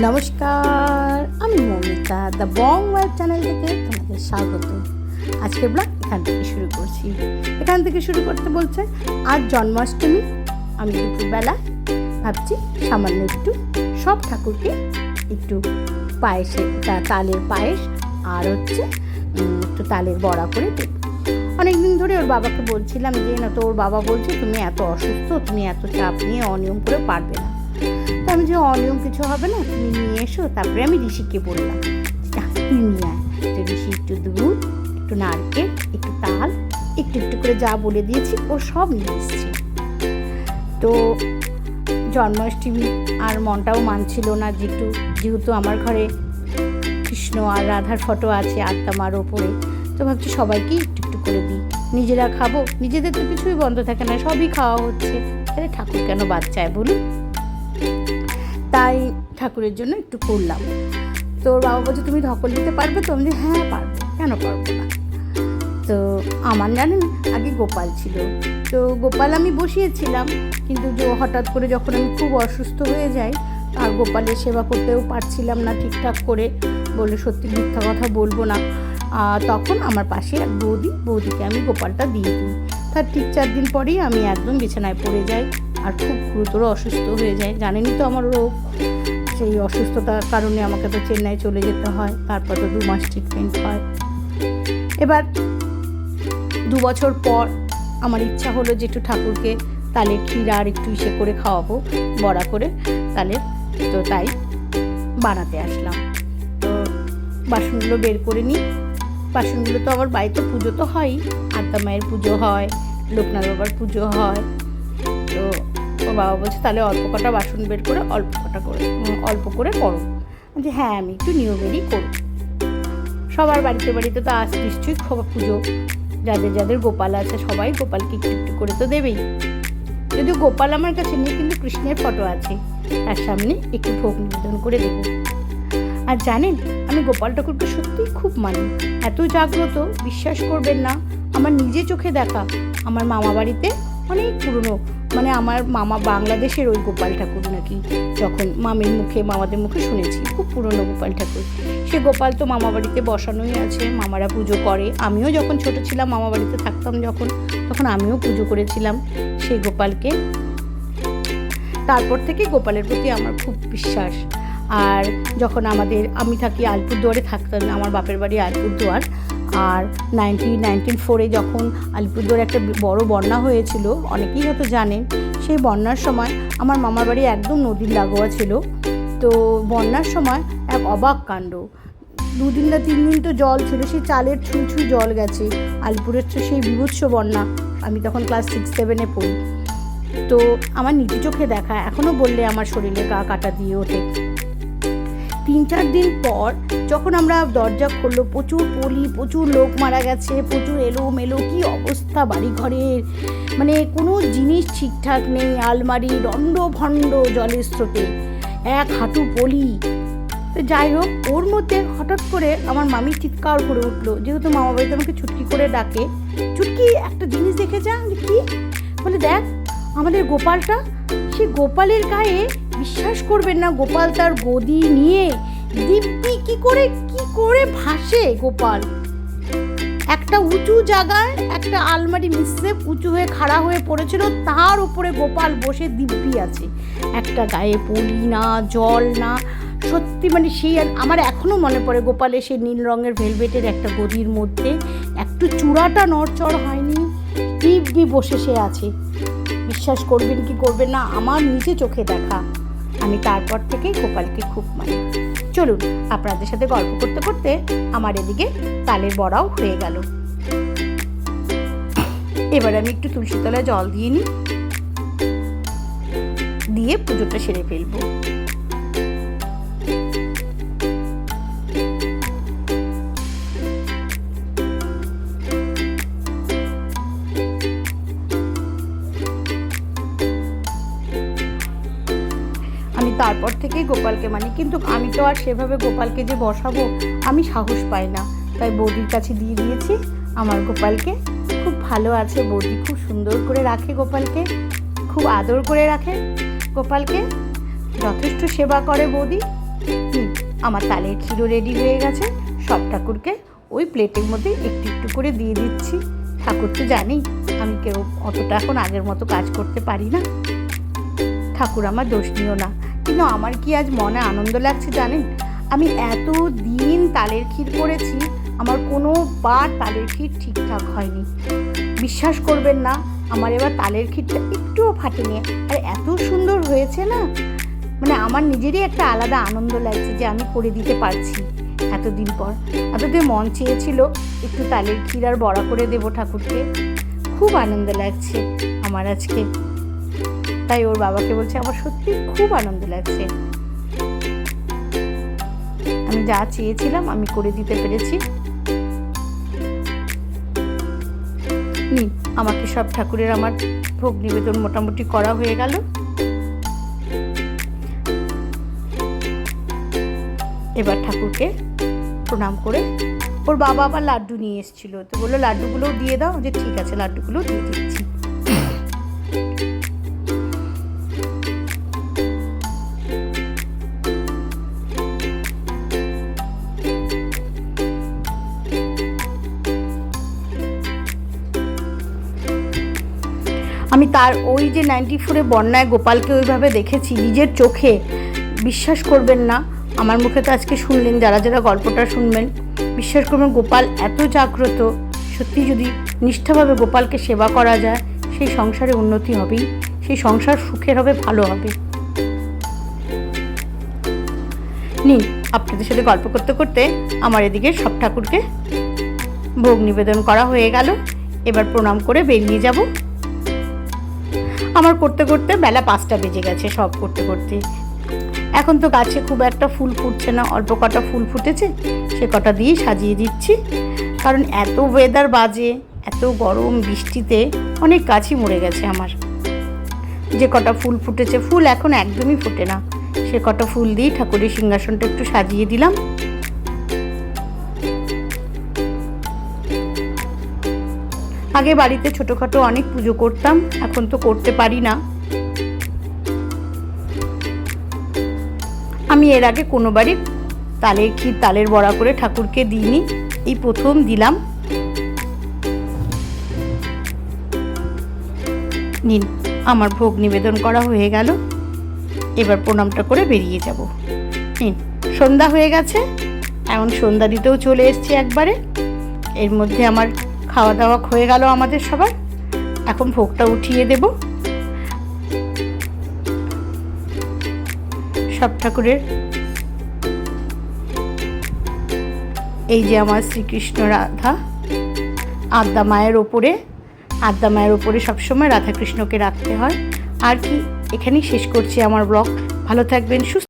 নমস্কার, আমি Momita the Bong web channel থেকে তোমাদের স্বাগত। আজকের ব্লগ এখান থেকে শুরু করছি। এখান থেকে শুরু করতে বলছে, আজ জন্মাষ্টমী, আমি দুপুরবেলা ভাবছি সামান্য একটু সব ঠাকুরকে একটু পায়েসে তালের পায়েস আর হচ্ছে একটু তালের বড়া করে দেব। অনেকদিন ধরে ওর বাবাকে বলছিলাম যে, না তো ওর বাবা বলছে তুমি এত অসুস্থ, তুমি এত চাপ নিয়ে অনিয়ম করে পারবে না। আমি যে অনিয়ম কিছু হবে না তুমি নিয়ে এসো তারপরে আমি ঋষিকে বললাম। "যা, তুই নিয়ে ঋষি একটু দুধ একটু নারকেল একটু তাল একটু একটু করে যা বলে দিয়েছি ও সব নিয়ে এসছে। তো জন্মাষ্টমী আর মনটাও মানছিল না যেহেতু যেহেতু আমার ঘরে কৃষ্ণ আর রাধার ফটো আছে আত্মামার ওপরে তো ভাবছি সবাইকেই একটু একটু করে দিই। নিজেরা খাব নিজেদের তো কিছুই বন্ধ থাকে না সবই খাওয়া হচ্ছে। তাহলে ঠাকুর কেন বাচ্চায় বলুন? তাই ঠাকুরের জন্য একটু করলাম তো বাবা বলছে, তুমি ধকল দিতে পারবে তো? আমি হ্যাঁ পারব। কেন পারব না? তো আমার জানেন, আগে গোপাল ছিল। তো গোপাল আমি বসিয়েছিলাম, কিন্তু যে হঠাৎ করে যখন আমি খুব অসুস্থ হয়ে যাই, আর গোপালের সেবা করতেও পারছিলাম না ঠিকঠাক করে বলে সত্যি মিথ্যা কথা বলব না। তখন আমার পাশে এক বৌদি, বৌদিকে আমি গোপালটা দিয়ে দিই। তার ঠিক চার দিন পরেই আমি একদম বিছানায় পড়ে যাই। আর খুব গুরুতর অসুস্থ হয়ে যায়। জানেনই তো আমার রোগ, সেই অসুস্থতার কারণে আমাকে তো চেন্নাই চলে যেতে হয়, তারপর তো দু মাস ট্রিটমেন্ট হয়। এবার দু বছর পর আমার ইচ্ছা হলো যে একটু ঠাকুরকে তালে ক্ষীর আর একটু ইসে করে খাওয়াবো, বড়া করে তালে তো তাই বানাতে আসলাম। তো বাসনগুলো বের করে নিই। বাসনগুলো তো আমার বাড়িতে পুজো তো হয়ই আদ্যা মায়ের পুজো হয়, লোকনাথ বাবার পুজো হয়। বাবা বলছে, তাহলে অল্প কটা বাসন বের করে অল্প কটা করে অল্প করে করো। যে হ্যাঁ আমি একটু নিয়মেরই করব। সবার বাড়িতে বাড়িতে তো আজ নিশ্চয়ই খোবা পুজো। যাদের যাদের গোপাল আছে, সবাই গোপালকে একটু একটু করে তো দেবেই। যদিও গোপাল আমার কাছে নেই, কিন্তু কৃষ্ণের ফটো আছে। তার সামনে একটু ভোগ নিবেদন করে দেবো। আর জানেন, আমি গোপাল ঠাকুরকে সত্যিই খুব মানি। এত জাগ্রত, বিশ্বাস করবেন না, আমার নিজে চোখে দেখা। আমার মামা বাড়িতে অনেক পুরনো মানে আমার মামা বাংলাদেশের ওই গোপাল ঠাকুর নাকি, যখন মামির মুখে, মামাদের মুখে শুনেছি, খুব পুরনো গোপাল ঠাকুর। সে গোপাল তো মামা বাড়িতে বসানোই আছে, মামারা পুজো করে। আমিও যখন ছোট ছিলাম, মামা বাড়িতে থাকতাম যখন, তখন আমিও পুজো করেছিলাম সেই গোপালকে। তারপর থেকে গোপালের প্রতি আমার খুব বিশ্বাস। আর যখন আমাদের, আমি থাকি আলিপুরদুয়ারে থাকতাম আমার বাপের বাড়ি আলিপুরদুয়ার আর নাইনটিন নাইনটিন ফোরে যখন আলিপুরদুয়ার একটা বড় বন্যা হয়েছিল, অনেকেই হয়তো জানেন, সেই বন্যার সময় আমার মামার বাড়ি একদম নদীর লাগোয়া ছিল। তো বন্যার সময় এক অবাক কাণ্ড। দুদিন না তিন দিন তো জল ছিল, সেই চালের ছুঁই ছুঁই জল গেছে। আলিপুরের তো সেই বিভৎস বন্যা, আমি তখন ক্লাস সিক্স সেভেনে পড়ি। তো আমার নিজে চোখে দেখা এখনও বললে আমার শরীরে গা কাটা দিয়ে ওঠে। তিন চার দিন পর যখন আমরা দরজা খুললো প্রচুর পলি প্রচুর লোক মারা গেছে প্রচুর এলো মেলো কি অবস্থা বাড়ি ঘরের মানে কোনো জিনিস ঠিকঠাক নেই আলমারি দণ্ড ভণ্ড জলের স্রোতে এক হাঁটু পলি। তো যাই হোক ওর মধ্যে হঠাৎ করে আমার মামি চিৎকার করে উঠল যেহেতু মামা বাড়িতে আমাকে ছুটকি করে ডাকে ছুটকি একটা জিনিস দেখে যা আমি বলি, কি বলে দেখ আমাদের গোপালটা সে গোপালের গায়ে বিশ্বাস করবেন না, গোপাল তার গদি নিয়ে দিব্যি কি করে কি করে ভাসে গোপাল? একটা উঁচু জায়গায় একটা আলমারি মিশে উঁচু হয়ে খাড়া হয়ে পড়েছিল, তার উপরে গোপাল বসে দিব্যি আছে। একটা গায়ে পলি না, জল না, সত্যি মানে সেই আমার এখনও মনে পড়ে গোপালের সেই নীল রঙের ভেলভেটের একটা গদির মধ্যে একটু চূড়াটা নড়চড় হয়নি দিব্যি বসে সে আছে। বিশ্বাস করবেন কি করবেন না, আমার নিজে চোখে দেখা। আমি তারপর থেকেই গোপালকে খুব মানি। চলুন, আপনাদের সাথে গল্প করতে করতে আমার এদিকে তালের বড়াও হয়ে গেল। এবার আমি একটু তুলসী তলায় জল দিয়ে নিই। দিয়ে পুজোটা সেরে ফেলব। তারপর থেকেই গোপালকে মানি। কিন্তু আমি তো আর সেভাবে গোপালকে যে বসাবো, আমি সাহস পাই না। তাই বৌদির কাছে দিয়ে দিয়েছি। আমার গোপালকে খুব ভালো আছে বৌদি, খুব সুন্দর করে রাখে গোপালকে, খুব আদর করে রাখে গোপালকে। যথেষ্ট সেবা করে বৌদি। আমার তালের ক্ষীরও রেডি হয়ে গেছে। সব ঠাকুরকে ওই প্লেটের মধ্যে একটু একটু করে দিয়ে দিচ্ছি। ঠাকুর তো জানি আমি কেউ অতটা এখন আগের মতো কাজ করতে পারি না। ঠাকুর আমার দোষ নিও না। কিন্তু আমার কি আজ মনে আনন্দ লাগছে জানেন? আমি এত দিন তালের ক্ষীর করেছি, আমার কোনো বার তালের ক্ষীর ঠিকঠাক হয়নি। বিশ্বাস করবেন না, আমার এবার তালের ক্ষীরটা একটুও ফাটেনি। আর এত সুন্দর হয়েছে না? মানে আমার নিজেরই একটা আলাদা আনন্দ লাগছে যে আমি করে দিতে পারছি এতদিন পর। এতদিন মন চেয়েছিল একটু তালের ক্ষীর আর বড়া করে দেবো ঠাকুরকে। খুব আনন্দ লাগছে আমার আজকে। তাই ওর বাবাকে বলছে, আমার সত্যি খুব আনন্দ লাগছে। আমি যা চেয়েছিলাম আমি করে দিতে পেরেছি। আমাকে সব ঠাকুরের আমার ভোগ নিবেদন মোটামুটি করা হয়ে গেল। এবার ঠাকুরকে প্রণাম করে ওর বাবা আবার লাড্ডু নিয়ে এসেছিল। তো বলল, লাড্ডুগুলোও দিয়ে দাও, যে ঠিক আছে লাড্ডুগুলো দিয়ে দিচ্ছি। আমি তার ওই যে নাইনটি ফোরে বন্যায় গোপালকে ওইভাবে দেখেছি, নিজের চোখে বিশ্বাস করবেন না। আমার মুখে তো আজকে শুনলেন, যারা যারা গল্পটা শুনবেন, বিশ্বাস করবেন গোপাল এত জাগ্রত, সত্যি যদি নিষ্ঠাভাবে গোপালকে সেবা করা যায়, সেই সংসারে উন্নতি হবেই, সেই সংসার সুখের হবে, ভালো হবে। নিন, আপনাদের সাথে গল্প করতে করতে আমার এদিকে সব ঠাকুরকে ভোগ নিবেদন করা হয়ে গেল। এবার প্রণাম করে বেরিয়ে যাব। আমার করতে করতে বেলা পাঁচটা বেজে গেছে সব করতে করতে। এখন তো গাছে খুব একটা ফুল ফুটছে না, অল্প কটা ফুল ফুটেছে, সে কটা দিয়েই সাজিয়ে দিচ্ছি। কারণ এত ওয়েদার বাজে, এত গরম বৃষ্টিতে অনেক গাছই মরে গেছে আমার। যে কটা ফুল ফুটেছে, ফুল এখন একদমই ফোটে না। সে কটা ফুল দিয়ে ঠাকুরের সিংহাসনটা একটু সাজিয়ে দিলাম। আগে বাড়িতে ছোটোখাটো অনেক পুজো করতাম, এখন তো করতে পারি না। আমি এর আগে কোনো বাড়ি তালের ক্ষীর তালের বড়া করে ঠাকুরকে দিইনি, এই প্রথম দিলাম। নিন, আমার ভোগ নিবেদন করা হয়ে গেল। এবার প্রণামটা করে বেরিয়ে যাব। নিন, সন্ধ্যা হয়ে গেছে। এমন সন্ধ্যা দিতেও চলে এসছি একবারে। এর মধ্যে আমার খাওয়া দাওয়া হয়ে গেল আমাদের সবার। এখন ভোগটা উঠিয়ে দেব। সব ঠাকুরের। এই যে আমার শ্রীকৃষ্ণ রাধা আদ্যা মায়ের ওপরে। আদ্যা মায়ের ওপরে সবসময় রাধাকৃষ্ণকে রাখতে হয়। আর কি, এখানেই শেষ করছি আমার ব্লগ। ভালো থাকবেন, সুস্থ